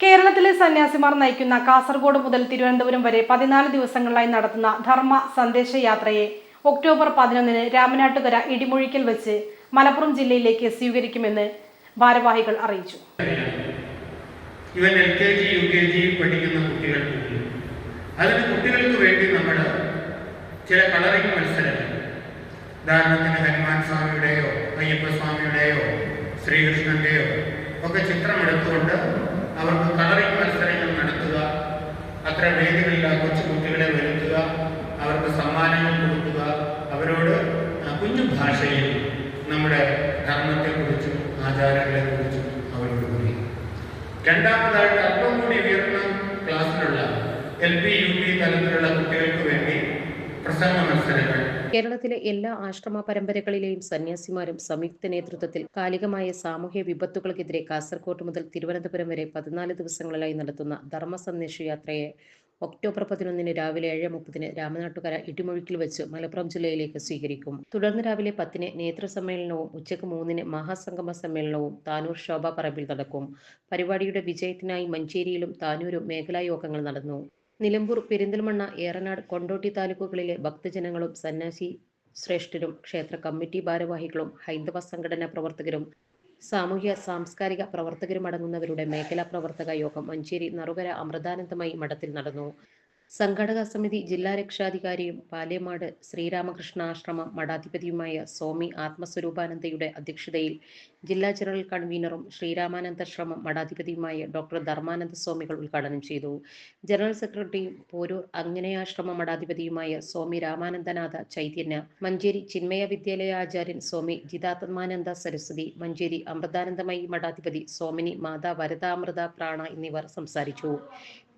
കേരളത്തിലെ സന്യാസിമാർ നയിക്കുന്ന കാസർഗോഡ് മുതൽ തിരുവനന്തപുരം വരെ പതിനാല് ദിവസങ്ങളിലായി നടത്തുന്ന ധർമ്മ സന്ദേശയാത്രയെ ഒക്ടോബർ പതിനൊന്നിന് രാമനാട്ടുകര ഇടിമുഴിക്കൽ വെച്ച് മലപ്പുറം ജില്ലയിലേക്ക് സ്വീകരിക്കുമെന്ന് ഭാരവാഹികൾ അറിയിച്ചു. ഇവൻ L K G U K G പഠിക്കുന്ന കുട്ടികൾക്ക് അതിന് കുട്ടികൾക്ക് വേണ്ടി നമ്മൾ ചില കളറിംഗ് മത്സരങ്ങൾ. ഉദാഹരണത്തിന് ഹനുമാൻ സ്വാമിയുടെയോ അയ്യപ്പ സ്വാമിയുടെയോ ശ്രീകൃഷ്ണന്റെയോ ഒക്കെ ചിത്രം എടുത്തുകൊണ്ട് അവർക്ക് സമ്മാനങ്ങൾ കൊടുക്കുക അവരോട് കുഞ്ഞു ഭാഷയിൽ നമ്മുടെ ധർമ്മത്തെക്കുറിച്ചും ആചാരങ്ങളെക്കുറിച്ചും അവരോട് പറയും രണ്ടാമതായിട്ട് അല്പം കൂടി ഉയർന്ന ക്ലാസ്സിലുള്ള എൽ പി യു പി തലത്തിലുള്ള കുട്ടികൾക്ക് വേണ്ടി പ്രസംഗ മത്സരങ്ങൾ. കേരളത്തിലെ എല്ലാ ആശ്രമ പരമ്പരകളിലെയും സന്യാസിമാരും സംയുക്ത നേതൃത്വത്തിൽ കാലികമായ സാമൂഹ്യ വിപത്തുകൾക്കെതിരെ കാസർകോട്ട് മുതൽ തിരുവനന്തപുരം വരെ പതിനാല് ദിവസങ്ങളിലായി നടത്തുന്ന ധർമ്മ സന്ദേശ യാത്രയെ ഒക്ടോബർ പതിനൊന്നിന് രാവിലെ ഏഴ് മുപ്പതിന് രാമനാട്ടുകര ഇടിമുഴിക്കിൽ വെച്ച് മലപ്പുറം ജില്ലയിലേക്ക് സ്വീകരിക്കും. തുടർന്ന് രാവിലെ പത്തിന് നേതൃസമ്മേളനവും ഉച്ചയ്ക്ക് മൂന്നിന് മഹാസംഗമ സമ്മേളനവും താനൂർ ശോഭ പറമ്പിൽ നടക്കും. പരിപാടിയുടെ വിജയത്തിനായി മഞ്ചേരിയിലും താനൂരും മേഖലാ യോഗങ്ങൾ നടന്നു. നിലമ്പൂർ പെരിന്തൽമണ്ണ ഏറനാട് കൊണ്ടോട്ടി താലൂക്കുകളിലെ ഭക്തജനങ്ങളും സന്യാസി ശ്രേഷ്ഠരും ക്ഷേത്ര കമ്മിറ്റി ഭാരവാഹികളും ഹൈന്ദവ സംഘടനാ പ്രവർത്തകരും സാമൂഹ്യ സാംസ്കാരിക പ്രവർത്തകരും അടങ്ങുന്നവരുടെ മേഖലാ പ്രവർത്തക യോഗം മഞ്ചേരി നറുകര അമൃതാനന്ദമായി മഠത്തിൽ നടന്നു. സംഘാടക സമിതി ജില്ലാ രക്ഷാധികാരിയും പാലേമാട് ശ്രീരാമകൃഷ്ണ ആശ്രമ മഠാധിപതിയുമായ സ്വാമി ആത്മസ്വരൂപാനന്ദയുടെ അധ്യക്ഷതയിൽ ജില്ലാ ജനറൽ കൺവീനറും ശ്രീരാമാനന്ദാശ്രമം മഠാധിപതിയുമായ ഡോക്ടർ ധർമാനന്ദ സ്വാമികൾ ഉദ്ഘാടനം ചെയ്തു. ജനറൽ സെക്രട്ടറിയും പോരൂർ അഗ്നയാശ്രമ മഠാധിപതിയുമായ സ്വാമി രാമാനന്ദനാഥ ചൈതന്യ മഞ്ചേരി ചിന്മയ വിദ്യാലയ ആചാര്യൻ സ്വാമി ജിതാത്മാനന്ദ സരസ്വതി മഞ്ചേരി അമൃതാനന്ദമയി മഠാധിപതി സ്വാമിനി മാതാ വരദാമൃത പ്രാണ എന്നിവർ സംസാരിച്ചു.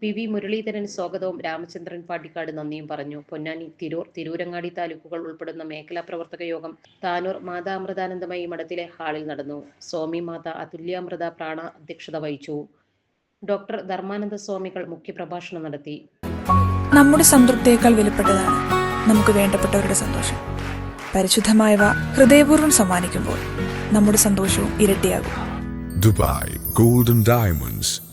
പി വി മുരളീധരൻ സ്വാഗതവും രാമചന്ദ്രൻ പാട്ടിക്കാട് നന്ദിയും പറഞ്ഞു. പൊന്നാനി തിരൂർ തിരൂരങ്ങാടി താലൂക്കുകൾ ഉൾപ്പെടുന്ന മേഖലാ പ്രവർത്തക യോഗം താനൂർ മാതാ അമൃതാനന്ദമയി മഠത്തിലെ ഹാളിൽ നടന്നു. സ്വാമി മാതാ അതുല്യാമൃത പ്രാണ അധ്യക്ഷത വഹിച്ചു. ഡോക്ടർ ധർമാനന്ദ സ്വാമികൾ മുഖ്യപ്രഭാഷണം നടത്തി. നമ്മുടെ സംതൃപ്തിയേക്കാൾ വിലപ്പെട്ടതാണ് നമുക്ക് വേണ്ടപ്പെട്ടവരുടെ സന്തോഷം. പരിശുദ്ധമായവ ഹൃദയപൂർവം സമ്മാനിക്കുമ്പോൾ നമ്മുടെ സന്തോഷവും ഇരട്ടിയാകും. Dubai golden Diamonds,